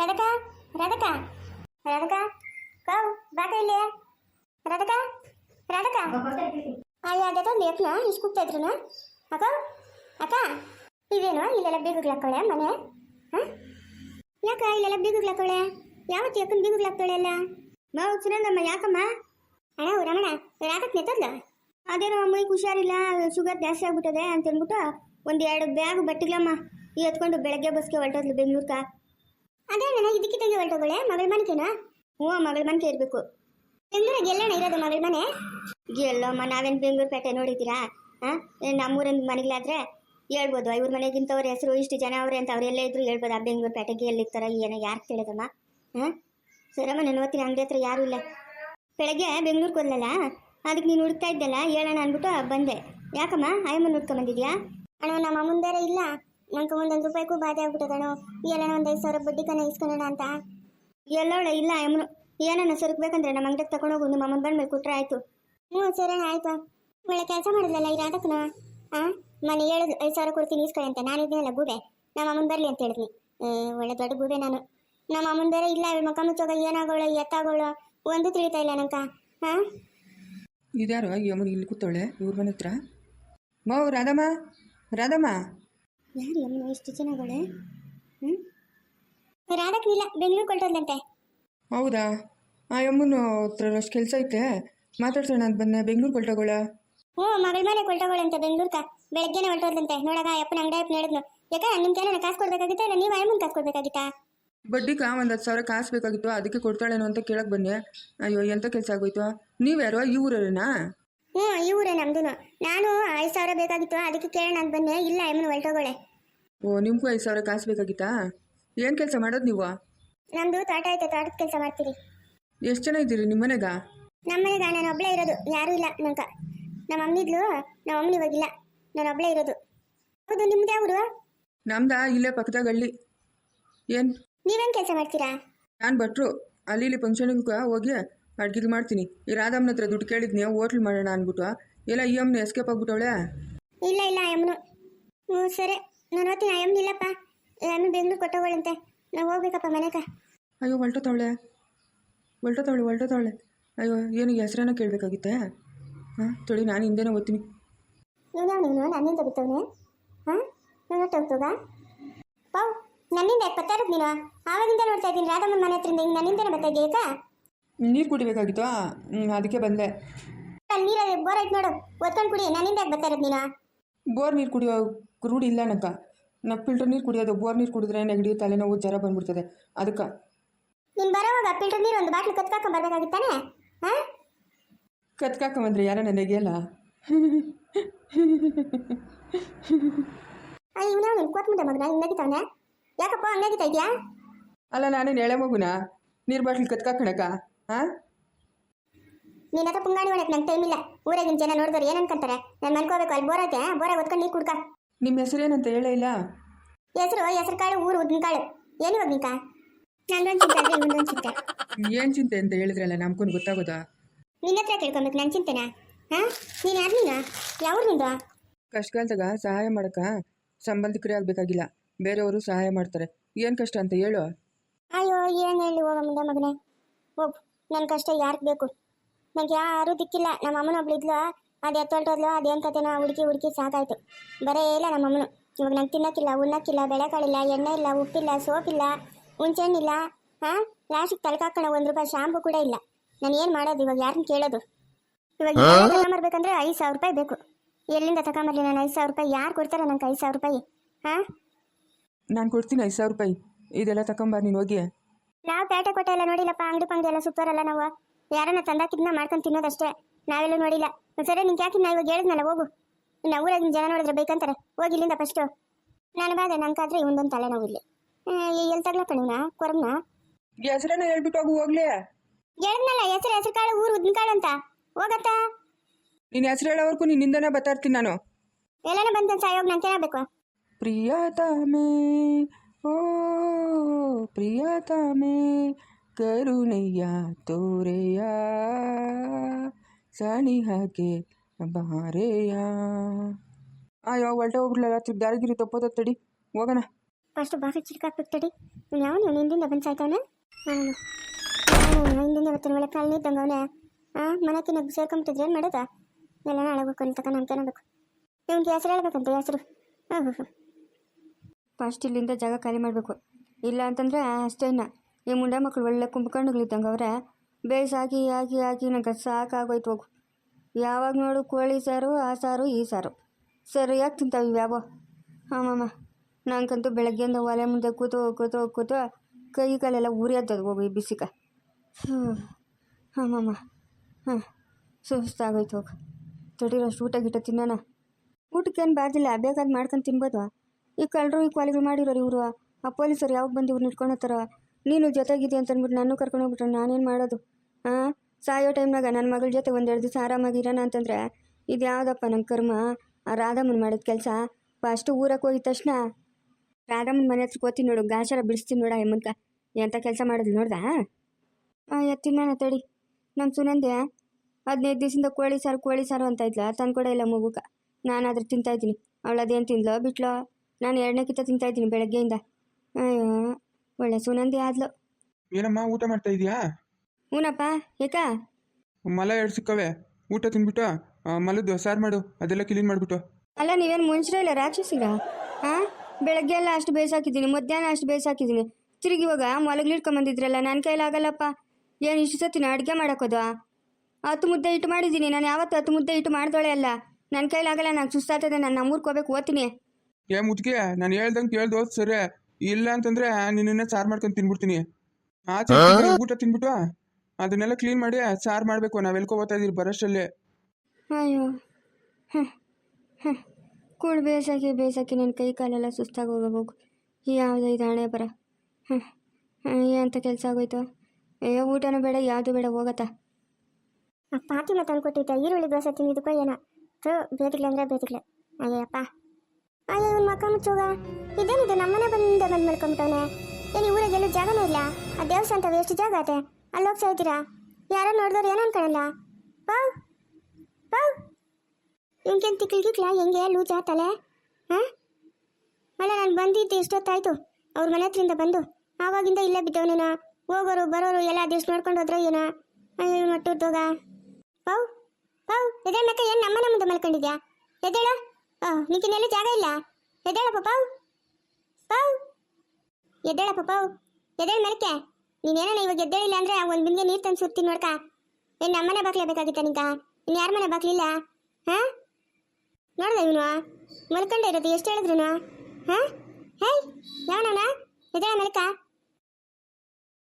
ರಾಧಕ ರಡಕ ರಡಕ cow ಬಾಕ ಇಲ್ಲಿ. ರಡಕ ರಡಕ ಅಯ್ಯ ಅದೊಂದು ಯಪ್ನ ಇಷ್ಟು ಕೂಗ್ತಾ ಇದ್ರು ಅಕ್ಕ ಅಕ್ಕ ಇದೇನು? ಇಲ್ಲೆಲ್ಲ ಬೀಗುಗ್ಲಾಕೊಳ್ಳೆ ಮನೆ? ಹಾಂ? ಯಾಕ ಇಲ್ಲೆಲ್ಲ ಬೀಗುಗ್ಲಾಕೊಳ್ಳೆ ಯಾವತ್ತು ಯಾಕನ್ ಬೀಗುಗ್ಲಾಕ್ತಾಳೆ ಅಲ್ಲ ಮಾವು ಸುನಂದಮ್ಮ ಯಾಕಮ್ಮ? ಅಣ್ಣ ರಮಣ ರಾಧಕ್ ನೆತ್ತದ್ಲ? ಅದೇನೋ ಅಮ್ಮಯ್ಯ ಹುಷಾರಿಲ್ಲ ಶುಗರ್ ಜಾಸ್ತಿ ಆಗ್ಬಿಟ್ಟದೆ ಅಂತ ಅಂದ್ಬಿಟ್ಟು ಒಂದು ಎರಡು ಬ್ಯಾಗ್ ಬಟ್ಟಿಗಳಮ್ಮ ಎತ್ಕೊಂಡು ಬೆಳಗ್ಗೆ ಬಸ್ಗೆ ಹೊರಟೋದ್ಲು ಬೆಂಗ್ಳೂರ್ಕ. ಅದೇ ಅಣ್ಣ ಇದಕ್ಕಿದ್ದಂಗೆ ಹೊರಟೋಗಳೆ ಮಗಳ ಮನೆಗೇನಾ ಹ್ಞೂ ಮಗಳ ಮನೆಗೆ ಇರಬೇಕು ಬೆಂಗಳೂರಿಗೆ ಎಲ್ಲಣ್ಣ ಇರೋದು ಮಗಳ ಮನೆ? ಎಲ್ಲಮ್ಮ ನಾವೇನು ಬೆಂಗಳೂರು ಪೇಟೆ ನೋಡಿದ್ದೀರಾ ಹಾಂ ನಮ್ಮೂರಿನ ಮನೆಗಳಾದ್ರೆ ಹೇಳ್ಬೋದು. ಇವ್ರ ಮನೆಗಿಂತವ್ರ ಹೆಸರು ಇಷ್ಟು ಜನ ಅವ್ರೆ ಅಂತ ಅವ್ರು ಎಲ್ಲೇ ಇದ್ರು ಹೇಳ್ಬೋದು. ಆ ಬೆಂಗಳೂರು ಪೇಟೆಗೆ ಎಲ್ಲಿರ್ತಾರ ಏನೋ ಯಾರು ತಿಳಿದಮ್ಮ ಹಾಂ ಸರಮ್ಮ, ನನ್ನ ಓದ್ತೀನಿ ಅಂಗಡಿ ಹತ್ರ ಯಾರೂ ಇಲ್ಲ. ಬೆಳಗ್ಗೆ ಬೆಂಗಳೂರಿಗೆ ಹೋದಲ್ಲ ಅದಕ್ಕೆ ನೀನು ಹುಡುಕ್ತಾ ಇದ್ದಲ್ಲ? ಹೇಳೋಣ ಅಂದ್ಬಿಟ್ಟು ಬಂದೆ. ಯಾಕಮ್ಮ ಆಯಮ್ಮನ ಹುಡ್ಕೊಂಬಂದಿದ್ಯಾ ಅಣ್ಣ, ನಮ್ಮ ಮುಂದೆ ಇಲ್ಲ. ನಂಗೆ ಒಂದೊಂದು ರೂಪಾಯಿಗೂ ಬಾಧೆ ಆಗ್ಬಿಟ್ಟದಣ್ಣ ಎಲ್ಲಣ್ಣ ಒಂದು ಐದು ಸಾವಿರ ಬಡ್ಡಿ ಕನ್ನ ಇಸ್ಕೊಳ್ಳೋಣ ಅಂತ. ಎಲ್ಲೋಳ ಇಲ್ಲ, ಅಮ್ಮನು. ಏನನ್ನ ಸರಕ್ಬೇಕಂದ್ರೆ ನಮ್ಮ ಅಂಗಡಿಗೆ ತಗೊಂಡೋಗು ನಿಮ್ಮ ಅಮ್ಮನ ಬಂದ್ಮೇಲೆ ಕೊಟ್ರೆ ಆಯ್ತು. ಹ್ಞೂ, ಸರಿ ಆಯ್ತು. ಒಳ್ಳೆ ಕೆಲಸ ಮಾಡಿದ್ಲಲ್ಲ ಈ ರಾಧಕ್ಕನ ಹಾಂ ಮನೆ ಹೇಳಿದ್ಲು ಐದು ಸಾವಿರ ಕೊಡ್ತೀನಿ, ಇಸ್ಕೊಳ್ಳಿ ಅಂತ. ನಾನು ಇದ್ದೀನಲ್ಲ ಗೂಬೆ. ನಮ್ಮ ಅಮ್ಮನ ಬರಲಿ ಅಂತ ಹೇಳಿದ್ನಿ. ಒಳ್ಳೆ ದೊಡ್ಡ ಗೂಬೆ ನಾನು. ನಮ್ಮ ಅಮ್ಮನ ಬೇರೆ ಇಲ್ಲ, ಇವಳು ಮಕ್ಕ ಮುಚ್ಚೋಗ ಏನಾಗೋಳು, ಎತ್ತಾಗೋಳು? ಒಂದು ತಿಳಿತಾ ಇಲ್ಲ ನಂಕ ಹಾಂ ಇದ್ಯಾರು? ಈ ಅಮ್ಮನ ಇಲ್ಲಿ ಕೂತವಳೆ? ಇವ್ರ ಮನೆ ಹತ್ರ? ರಾಧಮ್ಮ ರಾಧಮ್ಮ. ಯಾರು ಅಮ್ಮ ಇಷ್ಟು ಜನಗಳೇ? ಹ್ಞೂ ಇಲ್ಲ. ಬೆಂಗಳೂರು ಕೊಟ್ಟೋದ್ಲಂತೆ ಹೌದಾ? ಆ ಅಮ್ಮನ ಹತ್ರ ಅಷ್ಟು ಕೆಲಸ ಐತೆ. ಮಾತಾಡ್ಸೋಣ ಅಂತ ಬಂದೆ. ಬೆಂಗ್ಳೂರು ಕೊಲ್ಟೋಗೋಳ? ಹ್ಞೂ ಮಗಳ ಮನೆ ಕೊಟ್ಟೋಗಳಂತೆ ಬೆಂಗಳೂರ್ಕ. ಬೆಳಗ್ಗೆನೆ ಹೊರಟೋದ್ಲಂತೆ. ನೋಡಾಗ ಅಪ್ಪನ ಅಂಗಡಿ ಅಪ್ಪ ಹೇಳಿದ್ನು ಯಾಕೆ ನಿಮ್ಮ ಏನಾರ ಕಾಸು ಕೊಡ್ಬೇಕಾಗಿತ್ತಾ ಇಲ್ಲ ನೀವು ಅಮ್ಮನ ಕಾಸು ಕೊಡ್ಬೇಕಾಗಿತ್ತಾ? ಬಡ್ಡಿಗೆ ಒಂದು ಹತ್ತು ಸಾವಿರ ಕಾಸು ಬೇಕಾಗಿತ್ತು. ಅದಕ್ಕೆ ಕೊಡ್ತಾಳೇನೋ ಅಂತ ಕೇಳಕ್ಕೆ ಬನ್ನಿ ಅಯ್ಯೋ ಎಂಥ ಕೆಲಸ ಆಗೋಯ್ತು? ನೀವ್ಯಾರೋ? ಈ ಊರರೇನಾ ಹ್ಞೂ ಇವರೇ ಊರೇ ನಮ್ದು ನಾನು ಐದು ಸಾವಿರ ಬೇಕಾಗಿತ್ತು ಅದಕ್ಕೆ ಕೇಳೋಣ ಅಂತ ಬಂದೆ. ಇಲ್ಲ ಅಮ್ಮನ ಹೊರಟೋಗೋಳೆ. ಓ ನಿಮಗೂ ಐದು ಸಾವಿರ ಕಾಸು ಬೇಕಾಗಿತ್ತಾ? ಏನು ಕೆಲಸ ಮಾಡೋದು ನೀವು? ನಮ್ಮದು ತೋಟ ಐತೆ ತೋಟದ ಕೆಲಸ ಮಾಡ್ತೀರಿ ಎಷ್ಟು ಜನ ಇದ್ದೀರಿ ನಿಮ್ಮ ಮನೆಗ? ನಮ್ಮ ಮನೆಗೆ ನಾನು ಒಬ್ಬಳೇ ಇರೋದು ಯಾರೂ ಇಲ್ಲ ನಂಕ ನಮ್ಮ ಅಮ್ಮಿದ್ಲು ನಮ್ಮ ಅಮ್ಮನ ಇವಾಗಿಲ್ಲ ನಾನು ಒಬ್ಬಳೇ ಇರೋದು. ಹೌದು ನಿಮ್ದು ಯಾವ್ದು ನಮ್ದಾ ಇಲ್ಲೇ ಪಕ್ಕದಾಗ ಹಳ್ಳಿ. ಏನು? ನೀವೇನು ಕೆಲಸ ಮಾಡ್ತೀರಾ? ನಾನು ಭಟ್ರು ಅಲ್ಲಿ ಇಲ್ಲಿ ಫಂಕ್ಷನ್ಗೆ ಹೋಗಿ ಅಡ್ಗೆ ಮಾಡ್ತೀನಿ. ಈ ರಾಧಮ್ಮನ ಹತ್ರ ದುಡ್ಡು ಕೇಳಿದ್ನಿ ಹೋಟ್ಲ್ ಮಾಡೋಣ ಅಂದ್ಬಿಟ್ಟು ಎಲ್ಲ ಈ ಅಮ್ಮನ ಎಸ್ಕೇಪ್ ಆಗ್ಬಿಟ್ಟವಳೆ? ಇಲ್ಲ ಇಲ್ಲ ಅಮ್ಮನು. ಹ್ಞೂ ಸರಿ. ನಾನು ಓದ್ತೀನಿ ಅಮ್ಮನ ಇಲ್ಲಪ್ಪ. ಅಮ್ಮ ಬೆಂಗಳೂರು ಕೊಟ್ಟೋಗಳಂತೆ. ನಾವು ಹೋಗ್ಬೇಕಪ್ಪ ಮನೆಗೆ. ಅಯ್ಯೋ ಹೊಲ್ಟೋತಾವಳೆ. ಹೊಲ್ಟೋತಾವಳೆ ಹೊಲ್ಟೋತಾವಳೆ. ಅಯ್ಯೋ ಏನು ಹೆಸ್ರನ್ನ ಕೇಳಬೇಕಾಗಿತ್ತೆ? ಹಾಂ ತೊಳಿ ನಾನು ಹಿಂದೆನೇ ಓದ್ತೀನಿ. ನೀನು ನೀನು? ನನ್ನಿಂದ ಬಿತ್ತವನೆ ಹಾಂ? ನಾನು ಹೊಟ್ಟೋಗ್ತೋಗ ಪಾವ್ ನನ್ನಿಂದ ಯಾಕೆ ಬರ್ತಾ ಇರೋದು ನೀನು? ಆವಾಗಿಂದ ನೋಡ್ತಾ ಇದ್ದೀನಿ ರಾಧಮ್ಮನ ಮನೆ ಹತ್ರಿಂದ ಹಿಂಗೆ ನನ್ನಿಂದನೇ ಬರ್ತಾ ಇದೆಯಾ ನೀರು ಕುಡಿಬೇಕಾಗಿತ್ತು? ಅದಕ್ಕೆ ಬಂದೆ. ನೀರಲ್ಲಿ ನೀರು ಬೋರ್ ಆಯ್ತು ನೋಡು. ಒತ್ಕೊಂಡು ಕುಡಿ. ನನ್ನಿಂದ ನೀನು. ಬೋರ್ ನೀರು ಕುಡಿಯೋ ರೂಢಿ ಇಲ್ಲ ನಕ್ಕ ನಾವು ಫಿಲ್ಟರ್ ನೀರು ಕುಡಿಯೋದು ಬೋರ್ ನೀರು ಕುಡಿದ್ರೆ ನೆಗಡಿ ತಲೆನೋವು ಜ್ವರ ಬಂದ್ಬಿಡ್ತದೆ. ಅದಕ್ಕೆ. ನೀನು ಬರೋವಾಗ ಫಿಲ್ಟರ್ ನೀರು ಒಂದು ಬಾಟ್ಲು ಕತ್ಕಾಕೊಂಡು ಬರ್ಬೇಕಾಗಿತ್ತಾನೆ ಹಾಂ? ಕತ್ಕಾಕೊಂಬಂದ್ರೆ ಯಾರ ನನಗೆಲ್ಲ ಇವನು ಕೋತ್ಮುಂಡೆ ಮಗನ? ಯಾಕಪ್ಪ ಇದೆಯಾ? ಅಲ್ಲ ನಾನೇನು ಎಳೆ ಮಗುನಾ? ನೀರು ಬಾಟ್ಲು ಕತ್ಕಾಕಣಕ ಹಾಂ? ನಿನ್ನ ಹತ್ರ ಪುಂಗಾಣಿ ಹೊಡಕ್ ನಂಗೆ ಟೈಮ್ ಇಲ್ಲ. ಊರಾಗಿನ ಜನ ನೋಡಿದ್ರೆ ಏನ್ ಅನ್ಕೊಂತಾರೆ? ನಾನು ಮನ್ಕೋಬೇಕು ಅಲ್ಲಿ ಬೋರ್ ಐತೆ ಓದ್ಕೊಂಡು ನೀ ಕುಡ್ಕ. ನಿಮ್ಮ ಹೆಸರೇನಂತ ಹೇಳೇ ಇಲ್ಲ? ಹೆಸರು ಹೆಸರು ಕಾಳು ಊರು ಉದ್ದಿನ ಕಾಳು. ಏನು ಇವಾಗ ನಿಂಕ? ನಂದೊಂದು ಚಿಂತೆ ಆದರೆ ಇನ್ನೊಂದು ಚಿಂತೆ. ಏನು ಚಿಂತೆ ಅಂತ ಹೇಳಿದ್ರಲ್ಲ ನಮ್ಕೊಂಡು ಗೊತ್ತಾಗೋದಾ? ನಿನ್ನ ಹತ್ರ ಕೇಳ್ಕೊಬೇಕು ನನ್ನ ಚಿಂತೆನಾ? ಹಾ? ನೀನು ಯಾರು ನೀನು? ಯಾವ ನಿಂದು? ಕಷ್ಟಕಾಲದಾಗ ಸಹಾಯ ಮಾಡಕ ಸಂಬಂಧಿಕರೇ ಆಗಬೇಕಾಗಿಲ್ಲ. ಬೇರೆಯವರು ಸಹಾಯ ಮಾಡ್ತಾರೆ. ಏನು ಕಷ್ಟ ಅಂತ ಹೇಳು. ಅಯ್ಯೋ ಏನು ಹೇಳಿ ಹೋಗ ಮುಂದೆ ಮಗನೇ? ಹೋಗು. ನನ್ನ ಕಷ್ಟ ಯಾರಿಗೆ ಬೇಕು? ನನಗೆ ಯಾರು ದಿಕ್ಕಿಲ್ಲ. ನಮ್ಮ ಅಮ್ಮನ ಒಬ್ಳು ಇದ್ಲು ಅದು ಎತ್ತೊಳ್ಟೋದ್ಲು ಅದೇನು ಕತೆನೋ ಹುಡುಕಿ ಹುಡುಕಿ ಸಾಕಾಯ್ತು. ಬರೇ ಇಲ್ಲ ನಮ್ಮ ಅಮ್ಮನು. ಇವಾಗ ನಂಗೆ ತಿನ್ನಕ್ಕಿಲ್ಲ ಉಣ್ಣಕ್ಕಿಲ್ಲ ಬೆಳೆಕಾಳಿಲ್ಲ ಎಣ್ಣೆ ಇಲ್ಲ ಉಪ್ಪಿಲ್ಲ ಸೋಪಿಲ್ಲ ಹುಣ್ಸೆಹಣ್ಣಿಲ್ಲ ಹಾಂ? ಲಾಸ್ಟಿಗೆ ತಲೆಕಾಕೋಣ ಒಂದು ರೂಪಾಯಿ ಶಾಂಪು ಕೂಡ ಇಲ್ಲ. ನಾನು ಏನು ಮಾಡೋದು ಇವಾಗ ಯಾರನ್ನ ಕೇಳೋದು? ಇವಾಗ ತಗೊಂಬರ್ಬೇಕಂದ್ರೆ ಐದು ಸಾವಿರ ರೂಪಾಯಿ ಬೇಕು. ಎಲ್ಲಿಂದ ತಗೊಂಬರ್ಲಿ ನಾನು ಐದು ಸಾವಿರ ರೂಪಾಯಿ? ಯಾರು ಕೊಡ್ತಾರೆ ನಂಗೆ ಐದು ಸಾವಿರ ರೂಪಾಯಿ? ಹಾಂ? ನಾನು ಕೊಡ್ತೀನಿ ಐದು ಸಾವಿರ ರೂಪಾಯಿ. ಇದೆಲ್ಲ ತಗೊಂಬಾರ ನೀನು ಹೋಗಿ. ನಾವು ಪೇಟೆ ಕೊಟ್ಟೆ ಎಲ್ಲ ನೋಡಿಲ್ಲಪ್ಪ ಅಂಗಡಿ ಪಂಗಡಿ ಎಲ್ಲ ಸುತ್ತೋರಲ್ಲ ನಾವು. ಯಾರನ್ನ ತಂದಾಕಿದ್ನ ಮಾಡ್ಕೊಂಡು ತಿನ್ನೋದಷ್ಟೇ. ನಾವೆಲ್ಲೂ ನೋಡಿಲ್ಲ. ಸರಿ ನಿಂಗೆ ಯಾಕೆ ನಾ ಇವಾಗ ಹೇಳಿದ್ನಲ್ಲ ಹೋಗು. ಇನ್ನು ಊರಾಗಿನ ಜನ ನೋಡಿದ್ರೆ ಬೇಕಂತಾರೆ. ಹೋಗಿ ಇಲ್ಲಿಂದ ಫಸ್ಟು ನಾನು ಬಾದೆ ನಂಗಾದ್ರೆ ಇವೊಂದೊಂದು ತಲೆನೋವು ಇಲ್ಲಿ. ಎಲ್ಲಿ ತಗ್ಲಕ್ಕ ನೀವನ? ಕೊರಮ್ನ? ಹೆಸರನ್ನ ಹೇಳ್ಬಿಟ್ಟು ಹೋಗು ಹೋಗ್ಲೇ. ಹೇಳಿದ್ನಲ್ಲ ಹೆಸರು ಹೆಸರು ಕಾಳು ಊರು ಉದ್ದಿನ ಕಾಳು ಅಂತ. ಹೋಗತ್ತ. ನಿನ್ನ ಹೆಸರು ಹೇಳೋವರೆಗೂ ನಿನ್ನಿಂದನೇ ಬರ್ತಾ ಇರ್ತೀನಿ ನಾನು. ಎಲ್ಲಾನು ಬಂತ ಸಾಯೋಗ ನಂಗೆ ಕೇಳಬೇಕು ಪ್ರಿಯತಮೇ ಓ ಪ್ರಿಯತಮೆ ಕರುಣೆಯ ತೋರೆಯ ಸನಿಹಕ್ಕೆ ಬಾರೆಯ. ಅಯ್ಯೋ ಹೊಲ್ಟೆ ಹೋಗ್ಬಿಡ್ಲಲ್ಲ ದಾರಿಗಿರಿ ತಪ್ಪೋದ ತಡಿ ಹೋಗೋಣ. ಫಸ್ಟ್ ಬಾರಿ ಚಿಲ್ಕಾಕ್ಬೇಕು ತಡಿ. ಯಾವನು? ಹಿಂದಿಂದ ಬಂದು ಸಾಯ್ತಾವನೆ? ಹಿಂದಿಂದ ಬರ್ತಾನೆ ಒಳ್ಳೆ ಕಾಲು ಇದ್ದಂಗೆ ಅವನೇ. ಹಾಂ ಮನೆಗೆ ನಗ್ಗು ಸೇರ್ಕೊಂಬಿಟ್ಟಿದ್ರೆ ಏನು ಮಾಡೋದ? ಎಲ್ಲ ನಾಳೆ ಅಂತ ನಮ್ಗೆ ಕೇಳಬೇಕು ಇವ್ನಿಗೆ ಹೆಸರು ಹೇಳ್ಬೇಕಂತ ಹೆಸರು. ಹಾಂ ಫಸ್ಟ್ ಇಲ್ಲಿಂದ ಜಾಗ ಖಾಲಿ ಮಾಡಬೇಕು. ಇಲ್ಲ ಅಂತಂದರೆ ಅಷ್ಟೇ ಇನ್ನ. ಈ ಮುಂಡ ಮಕ್ಕಳು ಒಳ್ಳೆ ಕುಂಭಕರ್ಣಗಳಿದ್ದಂಗೆ ಅವರೇ ಬೇಯಿಸಾಕಿ ಹಾಕಿ ಹಾಕಿ ನಂಗೆ ಸಾಕಾಗೋಯ್ತು ಹೋಗು. ಯಾವಾಗ ನೋಡು ಕೋಳಿ ಸಾರು, ಆ ಸಾರು, ಈ ಸಾರು. ಸರಿಯಾಗಿ ತಿಂತಾವೆ ಇವು ಯಾವೋ? ಹಾಮಮ್ಮ ನಂಗಂತೂ ಬೆಳಗ್ಗೆಯಿಂದ ಒಲೆ ಮುಂದೆ ಕೂತು ಕೂತು ಕೂತು ಕೈ ಕಾಲೆಲ್ಲ ಉರಿಯತ್ತದು ಹೋಗು ಈ ಬಿಸಿಕ. ಹ್ಞೂ ಹಾಮಮ್ಮ ಹಾಂ. ಸುಸ್ತಾಗೋಯ್ತು ಹೋಗು. ತೊಡಿರೋಷ್ಟು ಊಟ ಗಿಟ ತಿನ್ನೋಣ. ಊಟಕ್ಕೇನು ಬಾದಿಲ್ಲ ಬೇಕಾದ್ ಮಾಡ್ಕೊಂಡು ತಿನ್ಬೋದು. ಈ ಕಳ್ಳರು ಈ ಕ್ವಾಲಿಗಳು ಮಾಡಿರೋರು ಇವರು. ಆ ಪೊಲೀಸರು ಯಾವಾಗ ಬಂದು ಇವ್ರು ನಿಟ್ಕೊಂಡು ಹೋಗ್ತಾರೋ ನೀನು ಜೊತೆಗಿದೆ ಅಂತ ಅಂದ್ಬಿಟ್ಟು ನಾನು ಕರ್ಕೊಂಡು ಹೋಗ್ಬಿಟ್ರೆ. ನಾನೇನು ಮಾಡೋದು? ಹಾಂ ಸಾಯೋ ಟೈಮ್ನಾಗ ನನ್ನ ಮಗಳ ಜೊತೆ ಒಂದೆರಡು ದಿವಸ ಆರಾಮಾಗಿ ಇರೋಣ ಅಂತಂದರೆ ಇದು ಯಾವುದಪ್ಪ ನನ್ನ ಕರ್ಮ? ಆ ರಾಧಮ್ಮನ ಮಾಡಿದ ಕೆಲಸ? ಫಸ್ಟು ಊರಕ್ಕೆ ಹೋಗಿದ ತಕ್ಷಣ ರಾಧಮ್ಮನ ಮನೆ ಹತ್ರ ಕೋತೀನಿ ನೋಡು. ಗಾಚಾರ ಬಿಡಿಸ್ತೀನಿ ನೋಡ ಹೆಮ್ಮನ್ಕ ಎಂಥ ಕೆಲಸ ಮಾಡಿದ್ಲು ನೋಡ್ದಾ? ಎತ್ತಿನ ತಡಿ. ನಮ್ಮ ಸುನಂದೆ ಹದಿನೈದು ದಿವಸದಿಂದ ಕೋಳಿ ಸಾರು ಕೋಳಿ ಸಾರು ಅಂತ ಇದ್ಲ. ತಂದ್ಕೊಡ ಇಲ್ಲ ಮಗುಕ. ನಾನು ತಿಂತಾ ಇದ್ದೀನಿ. ಅವಳು ಅದೇನು ತಿಂದ್ಲೋ? ಬಿಟ್ಲೋ? ನಾನು ಎರಡನೇ ಕಿತ್ತ ತಿಂತಾ ಇದ್ದೀನಿ ಬೆಳಗ್ಗೆಯಿಂದ. ಒಳ್ಳೆ ಸುನಂದಿ ಆದ್ಲು. ಏನಮ್ಮ ಊಟ ಮಾಡ್ತಾ ಇದೀಯಾ? ಹ್ಞೂನಪ್ಪ ಏಕ? ಮಲ ಎರಡು ಸಿಕ್ಕವೆ ಊಟ ತಿಂದ್ಬಿಟ್ಟು ಮಲದ್ದು ಸಾರು ಮಾಡು ಅದೆಲ್ಲ ಕ್ಲೀನ್ ಮಾಡಿಬಿಟ್ಟು. ಅಲ್ಲ ನೀವೇನು ಮುಂಚೆ ಇಲ್ಲ ರಾಕ್ಷಸಿಗ? ಹಾಂ ಬೆಳಗ್ಗೆ ಎಲ್ಲ ಅಷ್ಟು ಬೇಯಿಸಾಕಿದ್ದೀನಿ ಮಧ್ಯಾಹ್ನ ಅಷ್ಟು ಬೇಯಿಸಾಕಿದ್ದೀನಿ ತಿರುಗಿ ಇವಾಗ ಮಲಗ್ಲಿಟ್ಕೊಂಬಂದಿದ್ರಲ್ಲ ನನ್ನ ಕೈಲಾಗಲ್ಲಪ್ಪ ಏನು ಇಷ್ಟು ಸತ್ತಿನ ಅಡುಗೆ ಮಾಡೋಕೋದು ಹತ್ತು ಮುದ್ದೆ ಇಟ್ಟು ಮಾಡಿದ್ದೀನಿ ನಾನು ಯಾವತ್ತು ಹತ್ತು ಮುದ್ದೆ ಇಟ್ಟು ಮಾಡ್ದೋಳೆ ಅಲ್ಲ. ನನ್ನ ಕೈಲಾಗಲ್ಲ ನಾನು ಸುಸ್ತಾಗ್ತದೆ ನಾನು ಹೋಗ್ಬೇಕು ಓದ್ತೀನಿ. ಏ ಮುದ್ಗೆ ನಾನು ಹೇಳ್ದಂಗೆ ಕೇಳ್ದು ಸರಿ. ಇಲ್ಲ ಅಂತಂದ್ರೆ ನಿನ್ನ ಸಾರು ಮಾಡ್ಕೊಂಡು ತಿನ್ಬಿಡ್ತೀನಿ. ಆಚೆ ಊಟ ತಿನ್ಬಿಟ್ಟು ಅದನ್ನೆಲ್ಲ ಕ್ಲೀನ್ ಮಾಡಿ ಸಾರು ಮಾಡಬೇಕು. ನಾವು ಎಲ್ಕೋ ಬರ್ತಾ ಇದೀರಿ ಬರೋಷ್ಟರಲ್ಲಿ ಅಯ್ಯೋ ಕೂಳು ಬೇಸಾಕಿ ಬೇಸಾಕಿ ನನ್ನ ಕೈ ಕಾಲೆಲ್ಲ ಸುಸ್ತಾಗಿ ಹೋಗಬೇಕು. ಯಾವುದೋ ಇದು ಹಣೆ ಬರ. ಹ್ಞೂ ಎಂಥ ಕೆಲಸ ಆಗೋಯ್ತು? ಏ ಊಟನೂ ಬೇಡ ಯಾವುದು ಬೇಡ ಹೋಗತ್ತಾ. ಆ ತಂದು ತಂದ್ಕೊಟ್ಟಿದ್ದ ಈರುಳ್ಳಿ ದೋಸೆ ತಿಂದಿದ್ದಕ್ಕೋ ಏನೋ. ಥೂ ಬೇತಿಗ್ಲೆ ಅಂದ್ರೆ ಬೇತಿಗ್ಲೆ ಅಯ್ಯಪ್ಪ ಅಯ್ಯೋ ಇವ್ನ ಮಕ್ಕ ಮುಚ್ಚೋಗ. ಇದೇನಿದೆ ನಮ್ಮನೆ ಬಂದ ಬಂದು ಮಾಡ್ಕೊಂಬಿಟ್ಟವನೆ? ಏನು ಊರಾಗ ಎಲ್ಲೂ ಜಾಗನೇ ಇಲ್ಲ? ಆ ದೇವಸ್ಥಾನ ಎಷ್ಟು ಜಾಗ ಆತೆ? ಅಲ್ಲಿ ಹೋಗ್ತಾ ಇದ್ದೀರಾ? ಯಾರೋ ನೋಡಿದವ್ರು ಏನೋ ಅನ್ಕೊಳಲ್ಲ ಪಾವ್ ಪಾವ್ ತಿಕ್ಳು ತಿಕ್ಲಿಗಿಕ್ಲ ಹೆಂಗೆ? ಲೂಜ ತಲೆ? ಹಾಂ? ಅಲ್ಲ, ನಾನು ಬಂದಿದ್ದು ಇಷ್ಟೊತ್ತಾಯ್ತು ಅವ್ರ ಮನೆ ಹತ್ರಿಂದ ಬಂದು. ಆವಾಗಿಂದ ಇಲ್ಲೇ ಬಿದ್ದವನೇನೋ ಹೋಗೋರು, ಬರೋರು ಎಲ್ಲ ಅದೆಷ್ಟು ನೋಡ್ಕೊಂಡು ಹೋದ್ರೆ ಏನೋ. ಅಯ್ಯೋ ಮಟ್ಟೋಗ ಪಾವ್ ಪಾವ್ ಎದೆ ಮಕ್ಕ, ಏನು ನಮ್ಮನೆ ಮುಂದೆ ಮಲ್ಕೊಂಡಿದ್ಯಾ? ಎದ್ದೇಳ. ಓ ನಿಂಕಿನೆಲ್ಲ ಜಾಗ ಇಲ್ಲ. ಎದ್ದೇಳಪ್ಪ ಪೌ ಪಾವ್. ಎದ್ದೇಳಪ್ಪ ಪೌ ಎದ್ದೇಳ ಮೆಲಕ್ಕೆ ನೀನೇನ ಇವಾಗ ಎದ್ದೇಳಿಲ್ಲ ಅಂದ್ರೆ ಒಂದು ಬಿಂದಿಗೆ ನೀರು ತಂದು ಸುರ್ತೀನಿ ನೋಡ್ಕ. ಏನು ನಮ್ಮನೆ ಬಾಕ್ಲೇ ಬೇಕಾಗಿತ್ತ ನಿಂಕ ಇನ್ನು ಯಾರ ಮನೆ ಬಾಕ್ಲಿಲ್ಲ ಹಾಂ? ನೋಡ್ದ ಇವನು? ಮಲ್ಕೊಂಡೆ ಇರೋದು, ಎಷ್ಟು ಹೇಳಿದ್ರು ಹಾಂ? ಹೇಯ್, ಯಾವನವನ? ಎದ್ದೇಳ ಮಲ್ಕ.